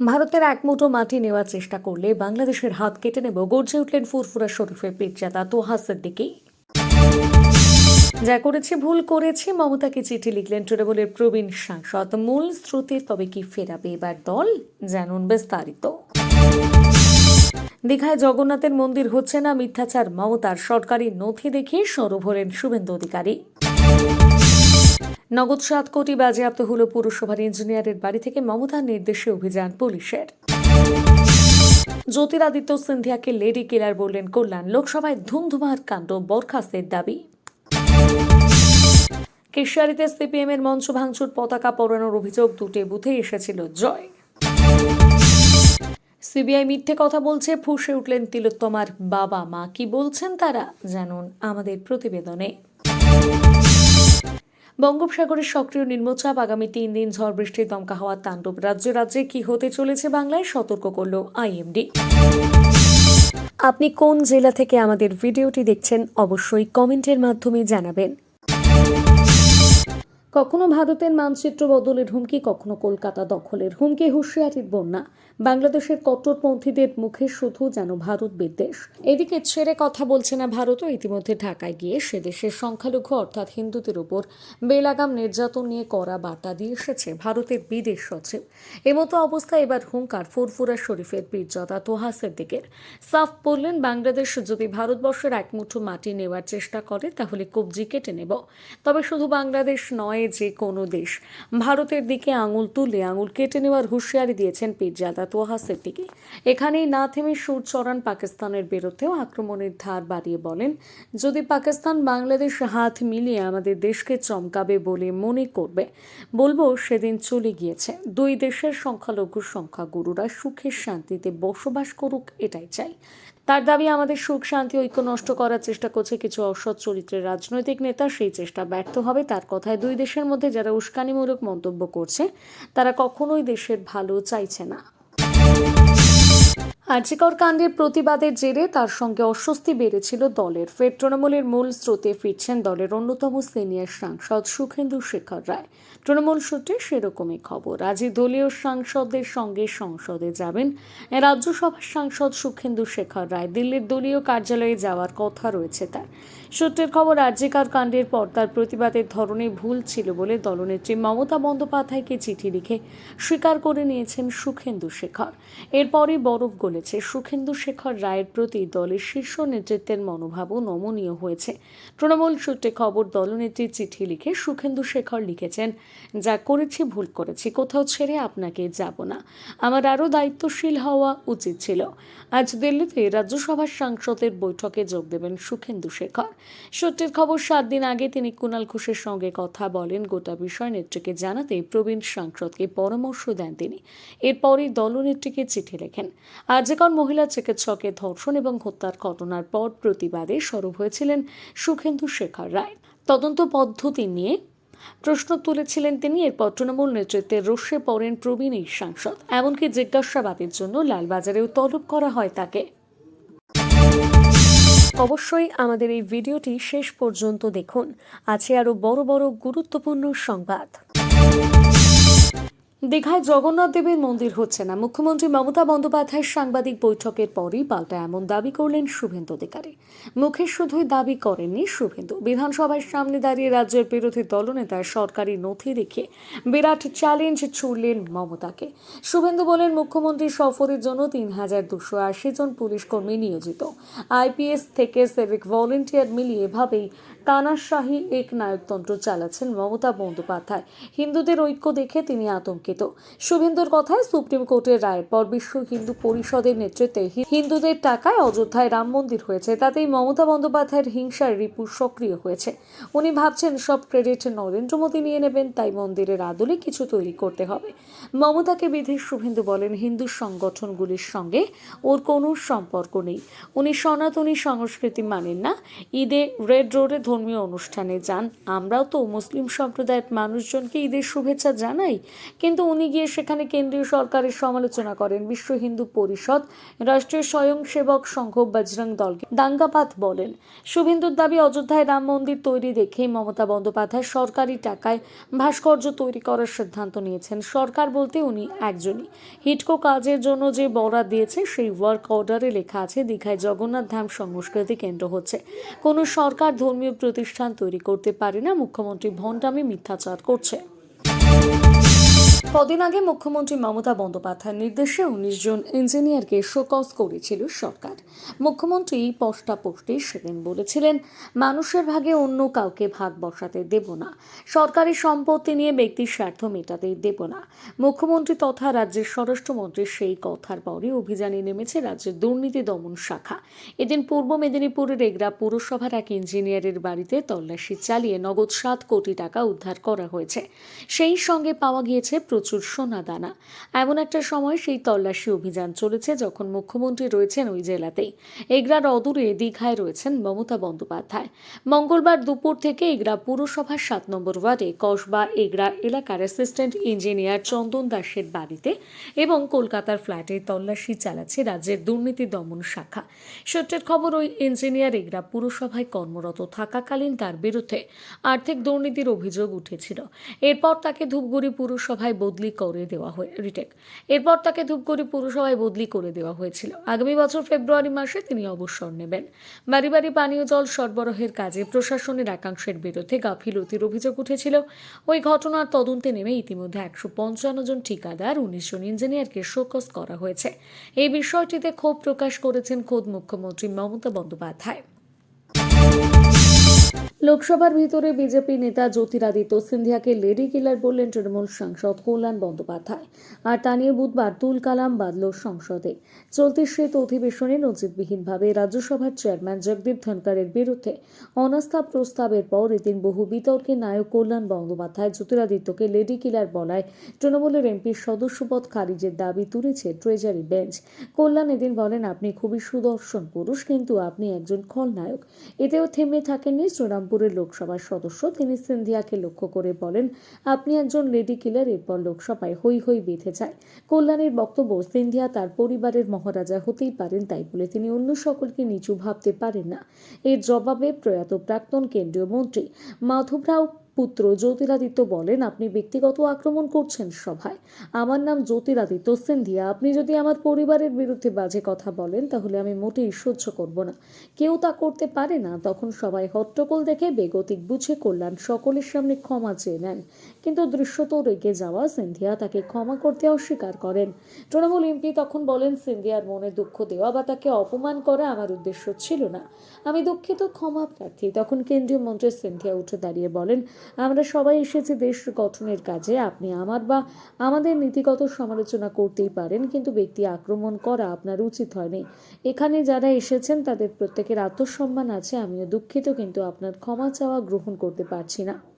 ভারতের এক মুঠো মাটি নেওয়ার চেষ্টা করলে বাংলাদেশের হাত কেটে নেব, গর্জে উঠলেন ফুরফুরা শরীফের পীরজাদা তোহা সিদ্দিকি। যা করেছে, ভুল করেছে, মমতাকে চিঠি লিখলেন তৃণমূলের প্রবীণ সাংসদ। মূল স্রোতে তবে কি ফেরাবে এবার দল? জানুন বিস্তারিত। দীঘায় জগন্নাথের মন্দির হচ্ছে না মিথ্যাচার, মমতার সরকারি নথি দেখিয়ে সরব হলেন শুভেন্দু অধিকারী। নগদ সাত কোটি বাজেয়াপ্ত হল পুরসভার ইঞ্জিনিয়ারের বাড়ি থেকে মমতার নির্দেশে অভিযান পুলিশের। জ্যোতিরাদিত্য সিন্ধিয়াকে লেডি কিলার বললেন কল্যাণ, লোকসভায় ধুমধুমার কাণ্ড, বরখাস্তের দাবি। কেশিয়ারিতে সিপিএম এর মঞ্চ ভাঙচুর, পতাকা পরানোর অভিযোগ, দুটি বুথে এসেছিল জয়। সিবিআই মিথ্যে কথা বলছে, ফুঁসে উঠলেন তিলোত্তমার বাবা মা। কি বলছেন তারা জানুন আমাদের প্রতিবেদনে। বঙ্গোপসাগরের সক্রিয় নিম্নচাপ আগামী তিন দিন ঝড় বৃষ্টির দমকা হওয়ার তাণ্ডব রাজ্যে রাজ্যে কি হতে চলেছে বাংলায় সতর্ক করল আইএমডি। আপনি কোন জেলা থেকে আমাদের ভিডিওটি দেখছেন অবশ্যই কমেন্টের মাধ্যমে জানাবেন। কখনো ভারতের মানচিত্র বদলের হুমকি, কখনো কলকাতা দখলের হুমকি, হুঁশিয়ারির বন্যা। বাংলাদেশের কট্টরপন্থীদের মুখে শুধু যেন ভারত বিদ্বেষ। এদিকে ছেড়ে কথা বলছে না ভারতও, ইতিমধ্যে ঢাকায় গিয়ে সে দেশের সংখ্যালঘু, অর্থাৎ হিন্দুদের উপর বেলাগাম নির্যাতন নিয়ে করা বার্তা দিয়ে এসেছে ভারতের বিদেশ সচিব। এমতো অবস্থায় এবার হুঙ্কার ফুরফুরা শরীফের পীরজাদা তোহা সিদ্দিকের সাফ বললেন, বাংলাদেশ যদি ভারতবর্ষের এক মুঠো মাটি নেওয়ার চেষ্টা করে, তাহলে কবজি কেটে নেব। তবে শুধু বাংলাদেশ নয় যে কোনো দেশ। ভারতের দিকে আঙুল তুলে আঙুল কেটে নেওয়ার হুঁশিয়ারি দিয়েছেন পীরজাদা তোহা সিদ্দিকি। এখানেই না থেমে সুর চড়ান পাকিস্তানের বিরুদ্ধেও আক্রমণের ধার বাড়িয়ে বলেন, যদি পাকিস্তান বাংলাদেশ হাত মিলিয়ে আমাদের দেশকে চমকাবে বলে মনে করবে, বলব সেদিন চলে গিয়েছে। দুই দেশের সংখ্যালঘু সংখ্যাগুরুরা সুখের শান্তিতে বসবাস করুক এটাই চাই। তার দাবি, আমাদের সুখ, শান্তি, ঐক্য নষ্ট করার চেষ্টা করছে কিছু অসৎ চরিত্রের রাজনৈতিক নেতা। সেই চেষ্টা ব্যর্থ হবে। তার কথায় দুই দেশের মধ্যে যারা উস্কানিমূলক মন্তব্য করছে, তারা কখনোই দেশের ভালো চাইছে না। আর্জিকর কাণ্ডের প্রতিবাদের জেরে তার সঙ্গে অস্বস্তি বেড়েছিল দলের। ফের তৃণমূলের মূল স্রোতে ফিরছেন দলের অন্যতম সিনিয়র সাংসদ সুখেন্দু শেখর রায়। তৃণমূল সূত্রে সেরকমই খবর। আজই দলীয় সাংসদদের সঙ্গে সংসদে যাবেন রাজ্যসভার সাংসদ সুখেন্দু শেখর রায়। দিল্লির দলীয় কার্যালয়ে যাওয়ার কথা রয়েছে তার। সূত্রের খবর, আর্জিকার কাণ্ডের পর তার প্রতিবাদের ধরনে ভুল ছিল বলে দলনেত্রী মমতা বন্দ্যোপাধ্যায়কে চিঠি লিখে স্বীকার করে নিয়েছেন সুখেন্দু শেখর। এরপরই বরফ গলেছে সুখেন্দু শেখর রায়ের প্রতি দলের শীর্ষ নেতৃত্বের মনোভাবও নমনীয় হয়েছে। তৃণমূল সূত্রে খবর দলনেত্রীর চিঠি লিখে সুখেন্দু শেখর লিখেছেন, যা করেছি ভুল করেছি, কোথাও ছেড়ে আপনাকে যাব না। আমার আরও দায়িত্বশীল হওয়া উচিত ছিল। আজ দিল্লিতে রাজ্যসভার সাংসদের বৈঠকে যোগ দেবেন সুখেন্দু শেখর। সূত্রের খবর, সাত দিন আগে তিনি কুণাল ঘোষের সঙ্গে কথা বলেন। গোটা বিষয় নেত্রীকে জানাতে প্রবীণ সাংসদকে পরামর্শ দেন তিনি। এরপরই দলনেত্রীকে চিঠি লেখেন। আর্যকর মহিলা চিকিৎসকের ধর্ষণ এবং হত্যার ঘটনার পর প্রতিবাদে সরব হয়েছিলেন সুখেন্দু শেখর রায়। তদন্ত পদ্ধতি নিয়ে প্রশ্ন তুলেছিলেন তিনি। এরপর তৃণমূল নেতৃত্বের রোষে পড়েন প্রবীণ এই সাংসদ। এমনকি জিজ্ঞাসাবাদের জন্য লালবাজারেও তলব করা হয় তাকে। অবশ্যই আমাদের এই ভিডিওটি শেষ পর্যন্ত দেখুন। আছে আরও বড় বড় গুরুত্বপূর্ণ সংবাদ। দীঘায় জগন্নাথ দেবের মন্দির হচ্ছে না। মুখ্যমন্ত্রী মমতা বন্দ্যোপাধ্যায়ের সাংবাদিক বৈঠকের পরই পাল্টা এমন দাবি করলেন শুভেন্দু অধিকারী। মুখে শুধুই দাবি করেননি শুভেন্দু। বিধানসভার সামনে দাঁড়িয়ে রাজ্যের বিরোধী দলনেতার সরকারি নথি দেখে বিরাট চ্যালেঞ্জ ছুড়লেন মমতাকে। শুভেন্দু বলেন, মুখ্যমন্ত্রী সফরের জন্য তিন হাজার দুশো আশি জন পুলিশ কর্মী নিয়োজিত। আইপিএস থেকে সিভিক ভলেন্টিয়ার মিলিয়ে এভাবেই কানাশাহী এক নায়কতন্ত্র চালাচ্ছেন মমতা বন্দ্যোপাধ্যায়। হিন্দুদের ঐক্য দেখে তিনি আতঙ্কিত। শুভেন্দুর কথায় সুপ্রিম কোর্টের রায়ের পর বিশ্ব হিন্দু পরিষদের নেতৃত্বে হিন্দুদের টাকায় অযোধ্যায় রাম মন্দির হয়েছে। তাতেই মমতা বন্দ্যোপাধ্যায়ের হিংসার রিপু সক্রিয় হয়েছে। উনি ভাবছেন, সব ক্রেডিট নরেন্দ্র মোদী নিয়ে নেবেন, তাই মন্দিরের আদলে কিছু তৈরি করতে হবে। মমতাকে বিধি শুভেন্দু বলেন, হিন্দু সংগঠনগুলির সঙ্গে ওর কোনো সম্পর্ক নেই। উনি সনাতনী সংস্কৃতি মানেন না। ঈদে রেড রোডে ধর্মীয় অনুষ্ঠানে যান। আমরাও তো মুসলিম সম্প্রদায়ের মানুষজনকে ঈদের শুভেচ্ছা জানাই। কিন্তু উনি গিয়ে সেখানে কেন্দ্রীয় সরকারের সমালোচনা করেন। বিশ্ব হিন্দু পরিষদ, রাষ্ট্রীয় স্বয়ংসেবক সংঘ বজরং দলকে দাঙ্গাপাত বলেন। শুভেন্দুর দাবি, অযোধ্যায় রাম মন্দির তৈরি দেখে মমতা বন্দ্যোপাধ্যায় সরকারি টাকায় ভাস্কর্য তৈরি করার সিদ্ধান্ত নিয়েছেন। সরকার বলতে উনি একজনই। হিটকো কাজের জন্য যে বরাদ দিয়েছে, সেই ওয়ার্ক অর্ডারে লেখা আছে, দীঘায় জগন্নাথ ধাম সংস্কৃতি কেন্দ্র হচ্ছে। কোনো সরকার ধর্মীয় প্রতিষ্ঠান তৈরি করতে পারে না, মুখ্যমন্ত্রী ভণ্ডামি মিথ্যাচার করছে। কদিন আগে মুখ্যমন্ত্রী মমতা বন্দ্যোপাধ্যায়ের নির্দেশে উনিশ জন ইঞ্জিনিয়ারকে শোকজ করেছিল সরকার। মুখ্যমন্ত্রী পোস্টাপোস্টি সেদিন বলেছিলেন, মানুষের ভাগে অন্য কাউকে ভাগ বসাতে দেব না। সরকারি সম্পত্তি নিয়ে ব্যক্তির স্বার্থ মেটাতে দেব না। মুখ্যমন্ত্রী তথা রাজ্যের স্বরাষ্ট্রমন্ত্রীর সেই কথার পরে অভিযানে নেমেছে রাজ্যের দুর্নীতি দমন শাখা। এদিন পূর্ব মেদিনীপুরের এগরা পুরসভার এক ইঞ্জিনিয়ারের বাড়িতে তল্লাশি চালিয়ে নগদ সাত কোটি টাকা উদ্ধার করা হয়েছে। সেই সঙ্গে পাওয়া গিয়েছে প্রচুর সোনা দানা এমন একটা সময় সেই তল্লাশি অভিযান চলেছে যখন মুখ্যমন্ত্রী রয়েছেন ওই জেলাতেই। এগরার অদূরে দীঘায় রয়েছেন মমতা বন্দ্যোপাধ্যায়। মঙ্গলবার দুপুর থেকে এগরা পুরসভার সাত নম্বর ওয়ার্ডে কসবা এগরা এলাকার অ্যাসিস্ট্যান্ট ইঞ্জিনিয়ার চন্দন দাসের বাড়িতে এবং কলকাতার ফ্ল্যাটে তল্লাশি চালাচ্ছে রাজ্যের দুর্নীতি দমন শাখা। সূত্রের খবর, ওই ইঞ্জিনিয়ার এগরা পুরসভায় কর্মরত থাকাকালীন তার বিরুদ্ধে আর্থিক দুর্নীতির অভিযোগ উঠেছিল। এরপর তাকে ধূপগুড়ি পুরসভায় বদলি করে দেওয়া হয়, রিটেক। এরপর তাকে ধূপগুড়ি পুরসভায় বদলি করে দেওয়া হয়েছিল। আগামী বছর ফেব্রুয়ারি মাসে তিনি অবসর নেবেন। বাড়ি বাড়ি পানীয় জল সরবরাহের কাজে প্রশাসনের একাংশের বিরুদ্ধে গাফিলতির অভিযোগ উঠেছিল। ওই ঘটনার তদন্তে নেমে ইতিমধ্যে একশো পঞ্চান্ন জন ঠিকাদার, উনিশ জন ইঞ্জিনিয়ারকে শোকস করা হয়েছে। এই বিষয়টিতে ক্ষোভ প্রকাশ করেছেন খোদ মুখ্যমন্ত্রী মমতা বন্দ্যোপাধ্যায়। লোকসভার ভিতরে বিজেপি নেতা জ্যোতিরাদিত্য সিন্ধিয়াকে লেডি কিলার বললেন তৃণমূল সাংসদ কল্যাণ বন্দ্যোপাধ্যায়। আর তা নিয়ে বুধবার তুল কালাম বাঁধল সংসদে। চলতি শীত অধিবেশনে নজিরবিহীনভাবে রাজ্যসভার চেয়ারম্যান জগদীপ ধনকরের বিরুদ্ধে অনাস্থা প্রস্তাবের পর এদিন বহু বিতর্কে নায়ক কল্যাণ বন্দ্যোপাধ্যায় জ্যোতিরাদিত্যকে লেডি কিলার বলায় তৃণমূলের এমপির সদস্যপদ খারিজের দাবি তুলেছে ট্রেজারি বেঞ্চ। কল্যাণ এদিন বলেন, আপনি খুবই সুদর্শন পুরুষ, কিন্তু আপনি একজন খলনায়ক। এতেও থেমে থাকেননি শ্রীরামপুরের লোকসভার সদস্য তিনি সিন্ধিয়াকে লক্ষ্য করে বলেন, আপনি একজন লেডি কিলার, এরপর লোকসভায় হই হই বেঁধে যায়। কল্যাণের বক্তব্য, সিন্ধিয়া তার পরিবারের মহারাজা হতেই পারেন তাই বলে তিনি অন্য সকলকে নিচু ভাবতে পারেন না। এর জবাবে প্রয়াত প্রাক্তন কেন্দ্রীয় মন্ত্রী মাধবরাও পুত্র জ্যোতিরাদিত্য বলেন, আপনি ব্যক্তিগত আক্রমণ করছেন সভায়। আমার নাম জ্যোতিরাদিত্য সিন্ধিয়া। আপনি যদি আমার পরিবারের বিরুদ্ধে বাজে কথা বলেন, তাহলে আমি মোটেই সহ্য করব না। কেউ তা করতে পারে না। তখন সবাই হট্টগোল দেখে বেগতিক বুঝে কল্যাণ সকলের সামনে ক্ষমা চেয়ে নেন। কিন্তু দৃশ্যত রেগে যাওয়া সিন্ধিয়া তাকে ক্ষমা করতে অস্বীকার করেন। তৃণমূল এমপি তখন বলেন, সিন্ধিয়ার মনে দুঃখ দেওয়া বা তাকে অপমান করা আমার উদ্দেশ্য ছিল না। আমি দুঃখিত, ক্ষমা প্রার্থী। তখন কেন্দ্রীয় মন্ত্রী সিন্ধিয়া উঠে দাঁড়িয়ে বলেন, আমরা সবাই এসেছি দেশ গঠনের কাজে। আপনি আমার বা আমাদের নীতিগত সমালোচনা করতেই পারেন, কিন্তু ব্যক্তি আক্রমণ করা আপনার উচিত হয়নি। এখানে যারা এসেছেন, তাদের প্রত্যেকের আত্মসম্মান আছে। আমিও দুঃখিত, কিন্তু আপনার ক্ষমা চাওয়া গ্রহণ করতে পারছি না।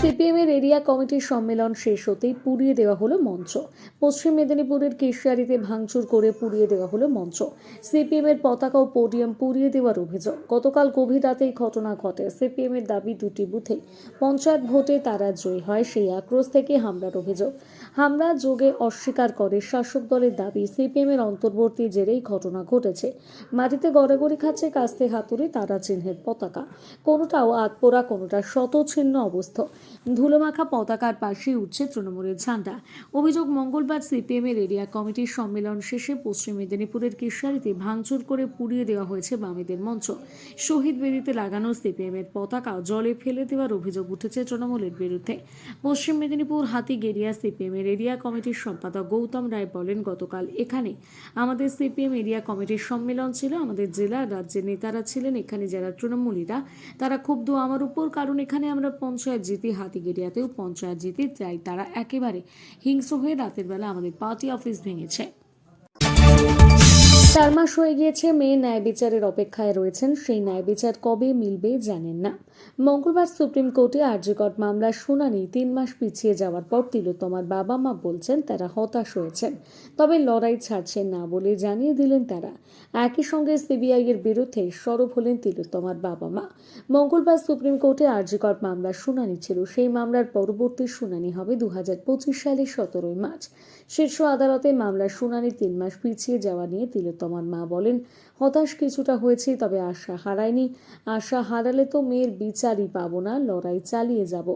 সিপিএম এর এরিয়া কমিটির সম্মেলন শেষ হতেই পুড়িয়ে দেওয়া হলো মঞ্চ। পশ্চিম মেদিনীপুরের কেশিয়ারিতে ভাঙচুর করে পুড়িয়ে দেওয়া হলো মঞ্চ। সিপিএম এর পতাকা ও পোডিয়াম পুড়িয়ে দেওয়ার অভিযোগ। গতকাল গভীর রাতেই ঘটনা ঘটে। সিপিএম এর দাবি দুটি বুথে পঞ্চায়েত ভোটে তারা জয়ী হয় সেই আক্রোশ থেকে হামলার অভিযোগ। হামলা যোগে অস্বীকার করে শাসক দলের দাবি সিপিএম এর অন্তর্বর্তী জেরেই ঘটনা ঘটেছে। মাটিতে গড়াগড়ি খাচ্ছে কাস্তে হাতুড়ি তারা চিহ্নের পতাকা। কোনোটাও আতপোড়া কোনোটা শতছিন্ন অবস্থা। ধুলোমাখা পতাকার পাশে উঠছে তৃণমূলের ঝান্ডা। অভিযোগ মঙ্গলবার সিপিএম এর এরিয়া কমিটির সম্মেলন শেষে পশ্চিম মেদিনীপুরের কেশারিতে ভাঙচুর করে পুড়িয়ে দেওয়া হয়েছে বামেদের মঞ্চ। শহীদ বেদিতে লাগানো সিপিএম এর পতাকা জলে ফেলে দেওয়ার অভিযোগ উঠেছে তৃণমূলের বিরুদ্ধে। পশ্চিম মেদিনীপুর হাতিগেরিয়া সিপিএম এর এরিয়া কমিটির সম্পাদক গৌতম রায় বলেন, গতকাল এখানে আমাদের সিপিএম এরিয়া কমিটির সম্মেলন ছিল, আমাদের জেলা রাজ্যের নেতারা ছিলেন, এখানে যারা তৃণমূলীরা, তারা ক্ষুব্ধ। আমার উপর কারণ এখানে আমরা পঞ্চায়েত জিতি হাতিগেরিয়াতেও পঞ্চায়েত যেতে চাই তারা একেবারে হিংস্র হয়ে রাতের বেলা আমাদের পার্টি অফিস ভেঙেছে। চার মাস হয়ে গিয়েছে মেয়ে ন্যায় বিচারের অপেক্ষায় রয়েছেন। সেই ন্যায় বিচার কবে মিলবে জানেন না। মঙ্গলবার সুপ্রিম কোর্টে আর্যকর মামলার শুনানি তিন মাস পিছিয়ে যাওয়ার পর তিলোত্তমার বাবা মা বলছেন তারা হতাশ হয়েছেন। তবে লড়াই ছাড়ছেন না বলে জানিয়ে দিলেন তারা। একই সঙ্গে সিবিআই এর বিরুদ্ধে সরব হলেন তিলোত্তমার বাবা মা। মঙ্গলবার সুপ্রিম কোর্টে আর্যকর মামলার শুনানি ছিল। সেই মামলার পরবর্তী শুনানি হবে দু হাজার পঁচিশ সালের সতেরোই মার্চ। শীর্ষ আদালতে মামলার শুনানি তিন মাস পিছিয়ে যাওয়া নিয়ে তিলোত্তমার মা বলেন, হতাশ কিছুটা হয়েছে, তবে আশা হারায়নি। আশা হারালে তো মেয়ের বিচারই পাবো না, লড়াই চালিয়ে যাব।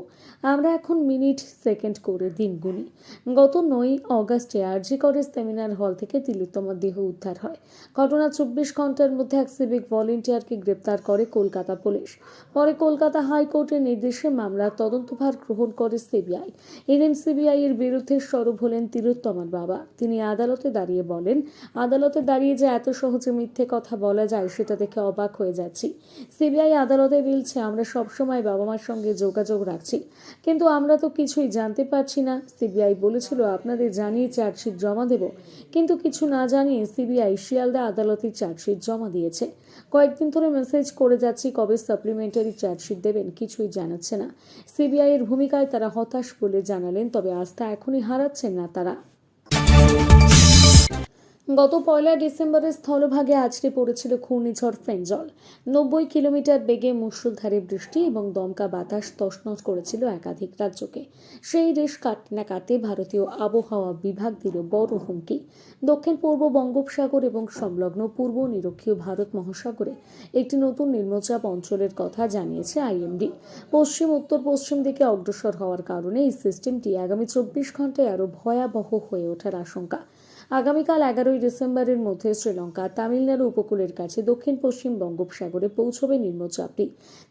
আমরা এখন মিনিট সেকেন্ড করে দিন গুনি। গত নয় অগাস্টে আরজি কলেজ সেমিনার হল থেকে তিলোত্তমার দেহ উদ্ধার হয়। ঘটনা চব্বিশ ঘণ্টার মধ্যে এক সিভিক ভলেন্টিয়ারকে গ্রেপ্তার করে কলকাতা পুলিশ। পরে কলকাতা হাইকোর্টের নির্দেশে মামলার তদন্তভার গ্রহণ করে সিবিআই। এদিন সিবিআই এর বিরুদ্ধে সরব হলেন তিলোত্তমার বাবা। তিনি আদালতে দাঁড়িয়ে বলেন, আদালতে দাঁড়িয়ে যে এত সহজে মিথ্যে কথা বলা যায় সেটা দেখে অবাক হয়ে যাচ্ছি। সিবিআই আদালতে বলছে, আমরা সবসময় বাবা মার সঙ্গে যোগাযোগ রাখছি, কিন্তু আমরা তো কিছুই জানতে পারছি না। সিবিআই বলেছিল, আপনাদের জানিয়ে চার্জশিট জমা দেব, কিন্তু কিছু না জানিয়ে সিবিআই শিয়ালদা আদালতে চার্জশিট জমা দিয়েছে। কয়েকদিন ধরে মেসেজ করে যাচ্ছি, কবে সাপ্লিমেন্টারি চার্জশিট দেবেন কিছুই জানাচ্ছে না। সিবিআই এর ভূমিকায় তারা হতাশ বলে জানালেন, তবে আস্থা এখনই হারাচ্ছেন না তারা। গত পয়লা ডিসেম্বরের স্থলভাগে আছড়ে পড়েছিল ঘূর্ণিঝড় ফেঞ্জল নব্বই কিলোমিটার বেগে মুষলধারে বৃষ্টি এবং দমকা বাতাস তছনছ করেছিল একাধিক রাজ্যকে। সেই রেশ কাটতে না কাটতে ভারতীয় আবহাওয়া বিভাগ দিল বড় হুমকি। দক্ষিণ পূর্ব বঙ্গোপসাগর এবং সংলগ্ন পূর্ব নিরক্ষীয় ভারত মহাসাগরে একটি নতুন নিম্নচাপ অঞ্চলের কথা জানিয়েছে আইএমডি। পশ্চিম, উত্তর, পশ্চিম দিকে অগ্রসর হওয়ার কারণে এই সিস্টেমটি আগামী চব্বিশ ঘন্টায় আরও ভয়াবহ হয়ে ওঠার আশঙ্কা। আগামীকাল এগারোই ডিসেম্বরের মধ্যে শ্রীলঙ্কা তামিলনাড়ু উপকূলের কাছে দক্ষিণ পশ্চিম বঙ্গোপসাগরে পৌঁছবে নিম্নচাপটি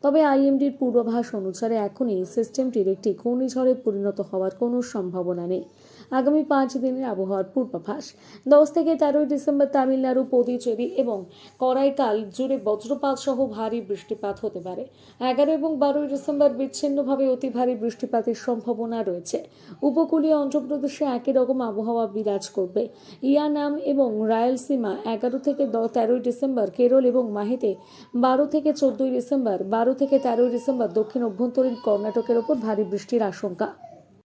তবে আইএমডির পূর্বাভাস অনুসারে এখনই সিস্টেমটির একটি ঘূর্ণিঝড়ে পরিণত হওয়ার কোনো সম্ভাবনা নেই। আগামী পাঁচ দিনের আবহাওয়ার পূর্বাভাস। দশ থেকে তেরোই ডিসেম্বর তামিলনাড়ু, পদিচেরি এবং করাইকাল জুড়ে বজ্রপাত সহ ভারী বৃষ্টিপাত হতে পারে। এগারো এবং বারোই ডিসেম্বর বিচ্ছিন্নভাবে অতি ভারী বৃষ্টিপাতের সম্ভাবনা রয়েছে। উপকূলীয় অন্ধ্রপ্রদেশে একই রকম আবহাওয়া বিরাজ করবে। ইয়ানাম এবং রায়লসীমা এগারো থেকে তেরোই ডিসেম্বর, কেরল এবং মাহেতে বারো থেকে চোদ্দই ডিসেম্বর, বারো থেকে তেরোই ডিসেম্বর দক্ষিণ অভ্যন্তরীণ কর্ণাটকের ওপর ভারী বৃষ্টির আশঙ্কা।